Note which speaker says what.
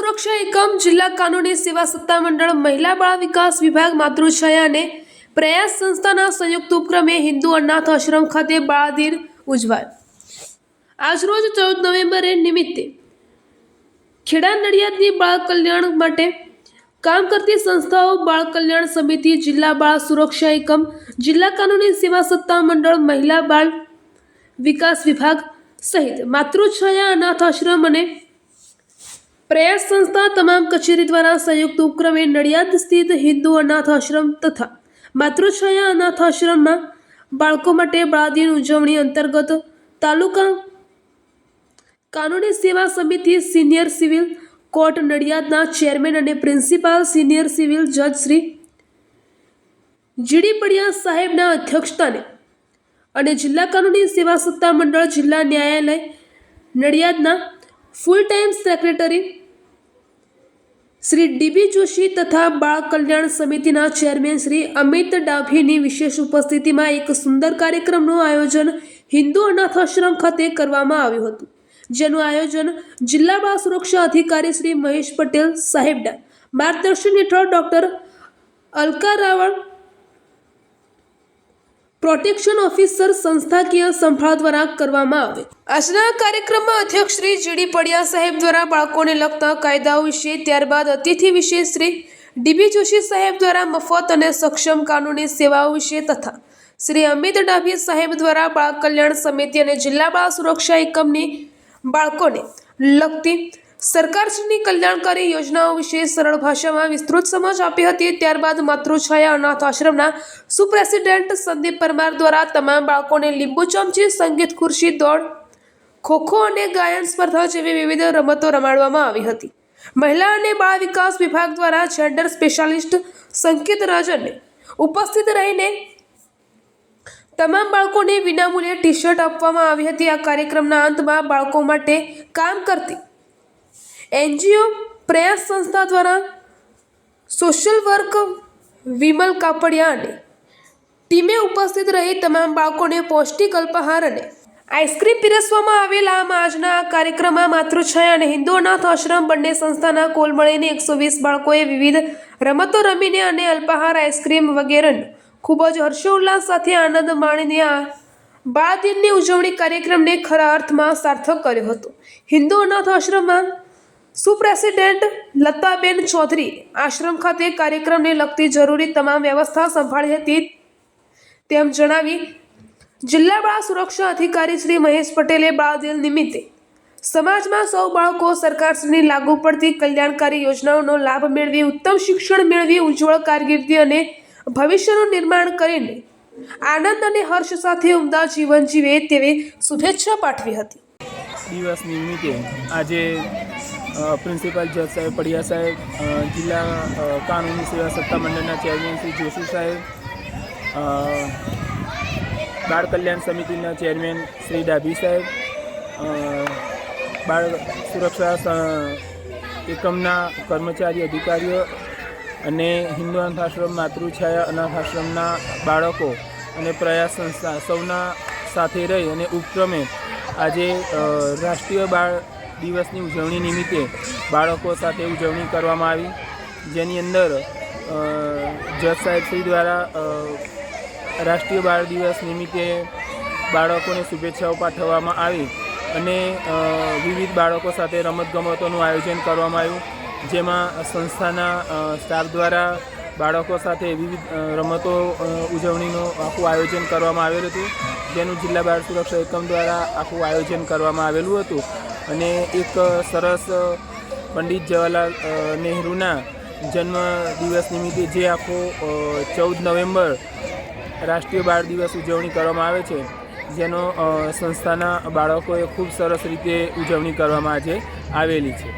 Speaker 1: સુરક્ષા એકમ, જિલ્લા કાનૂની સેવા સત્તામંડળ, મહિલા બાળ વિકાસ વિભાગ, માતૃછાયા અને પ્રયાસ સંસ્થાના સંયુક્ત ઉપક્રમે હિન્દુ અનાથ આશ્રમ ખાતે બાળ ઉજવાયો આજરોજ ચૌદ નવેમ્બરે નિમિત્તે ખેડા નડિયાદની બાળ કલ્યાણ માટે કામ કરતી સંસ્થાઓ બાળ કલ્યાણ સમિતિ, જિલ્લા બાળ સુરક્ષા એકમ, જિલ્લા કાનૂની સેવા સત્તા મંડળ મહિલા બાળ વિકાસ વિભાગ સહિત માતૃછાયા, અનાથ આશ્રમ અને પ્રયાસ સંસ્થા તમામ કચેરી દ્વારા સંયુક્ત ઉપક્રમે નડિયાદ સ્થિત હિન્દુ અનાથ આશ્રમ તથા માતૃછાયા અનાથ આશ્રમના બાળકો માટે બાળદિન ઉજવણી અંતર્ગત તાલુકા કાનૂની સેવા સમિતિ સિનિયર સિવિલ કોર્ટ નડિયાદના ચેરમેન અને પ્રિન્સિપાલ સિનિયર સિવિલ જજ શ્રી જીડી પડિયા સાહેબના અધ્યક્ષતાને અને જિલ્લા કાનૂની સેવા સત્તા મંડળ જિલ્લા ન્યાયાલય નડિયાદના full time secretary Shri DB Joshi તથા બાળ કલ્યાણ સમિતિના ચેરમેન શ્રી અમિત ડાભીની વિશેષ ઉપસ્થિતિમાં એક સુંદર કાર્યક્રમનું આયોજન હિન્દુ અનાથ આશ્રમ ખાતે કરવામાં આવ્યું હતું, જેનું આયોજન જિલ્લા બાળ સુરક્ષા અધિકારી શ્રી મહેશ પટેલ સાહેબડા માર્ગદર્શન હેઠળ doctor Alka Raval protection officer સંસ્થાકીય સંભાળ દ્વારા કરવામાં આવે. આજના કાર્યક્રમમાં અધ્યક્ષ શ્રી જીડી પડિયા સાહેબ દ્વારા બાળકોને લગતા કાયદાઓ વિશે, ત્યારબાદ અતિથિ વિશે શ્રી ડીબી જોશી સાહેબ દ્વારા મફત અને સક્ષમ કાનૂની સેવાઓ વિશે તથા શ્રી અમિત ડાભી સાહેબ દ્વારા બાળ કલ્યાણ સમિતિ અને જિલ્લા બાળ સુરક્ષા એકમની બાળકોને લગતી સરકારશ્રીની કલ્યાણકારી યોજનાઓ વિશે સરળ ભાષામાં વિસ્તૃત સમજ આપી હતી. ત્યારબાદ માતૃછાયા અનાથ આશ્રમના સુપ્રેસિડેન્ટ સંદીપ પરમાર દ્વારા તમામ બાળકોને લીંબુ ચમચી, સંગીત ખુરશી, દોડ, ખોખો અને ગાયન સ્પર્ધા જેવી વિવિધ રમતો રમાડવામાં આવી હતી. મહિલા અને બાળ વિકાસ વિભાગ દ્વારા જેન્ડર સ્પેશિયાલિસ્ટ સંકેત રાજને ઉપસ્થિત રહીને તમામ બાળકોને વિનામૂલ્યે ટી શર્ટ આપવામાં આવી હતી. આ કાર્યક્રમના અંતમાં બાળકો માટે કામ કરતી એનજીઓ પ્રયાસ સંસ્થા દ્વારા સોશિયલ વર્ક વિમલ કાપડિયા અને ટીમે ઉપસ્થિત રહી તમામ બાળકોને પૌષ્ટિક અલ્પાહાર અને આઈસ્ક્રીમ પીરસવામાં આવેલા આજના આ કાર્યક્રમમાં માતૃછાયા અને હિન્દુ અનાથ આશ્રમ બંને સંસ્થાના કોલ મળીને એકસો વીસ બાળકોએ વિવિધ રમતો રમીને અને અલ્પાહાર આઈસ્ક્રીમ વગેરેનો ખૂબ જ હર્ષોલ્લાસ સાથે આનંદ માણીને આ બાળ દિનની ઉજવણી કાર્યક્રમને ખરા અર્થમાં સાર્થક કર્યો હતો. હિન્દુ અનાથ આશ્રમમાં સુપ્રેસિડેન્ટ લતાબેન ચૌધરી આશ્રમ ખાતે કાર્યક્રમને લગતી જરૂરી તમામ વ્યવસ્થા સંભાળી હતી. તેમ જણાવી, જિલ્લા બાળ સુરક્ષા અધિકારી શ્રી મહેશ પટેલે બાળ દિન નિમિત્તે સમાજમાં સૌ બાળકો સરકારશ્રીની લાગુ પડતી કલ્યાણકારી યોજનાઓનો લાભ મેળવી, ઉત્તમ શિક્ષણ મેળવી, ઉજ્જવળ કારકિર્દી અને ભવિષ્યનું નિર્માણ કરીને આનંદ અને હર્ષ સાથે ઉમદા જીવન જીવે તેવી શુભેચ્છા પાઠવી હતી.
Speaker 2: દિવસ નિમિત્તે આજે પ્રિન્સિપાલ જજ સાહેબ પડિયા સાહેબ જિલ્લા કાનૂની સેવા સત્તા મંડળના ચેરમેન શ્રી જોશી સાહેબ બાળ કલ્યાણ સમિતિના ચેરમેન શ્રી ડાભી સાહેબ બાળ સુરક્ષા એકમના કર્મચારી અધિકારીઓ અને હિન્દુ અનાથાશ્રમ માતૃછાયા અનાથાશ્રમના બાળકો અને પ્રયાસ સંસ્થા સૌના સાથે રહી અને ઉપક્રમે આજે રાષ્ટ્રીય બાળ દિવસની ઉજવણી નિમિત્તે બાળકો સાથે ઉજવણી કરવામાં આવી, જેની અંદર જજ સાહેબશ્રી દ્વારા રાષ્ટ્રીય બાળ દિવસ નિમિત્તે બાળકોને શુભેચ્છાઓ પાઠવવામાં આવી અને વિવિધ બાળકો સાથે રમતગમતોનું આયોજન કરવામાં આવ્યું, જેમાં સંસ્થાના સ્ટાફ દ્વારા બાળકો સાથે વિવિધ રમતો ઉજવણીનું આખું આયોજન કરવામાં આવેલું હતું. જેનું જિલ્લા બાળ સુરક્ષા એકમ દ્વારા આખું આયોજન કરવામાં આવેલું હતું. અને એક સરસ પંડિત જવાહરલાલ નેહરુના જન્મ દિવસ નિમિત્તે જે આખો ચૌદ નવેમ્બર રાષ્ટ્રીય બાળ દિવસ ઉજવણી કરવામાં આવે છે. જેનો સંસ્થાના બાળકોએ ખૂબ સરસ રીતે ઉજવણી કરવામાં આજે આવેલી છે.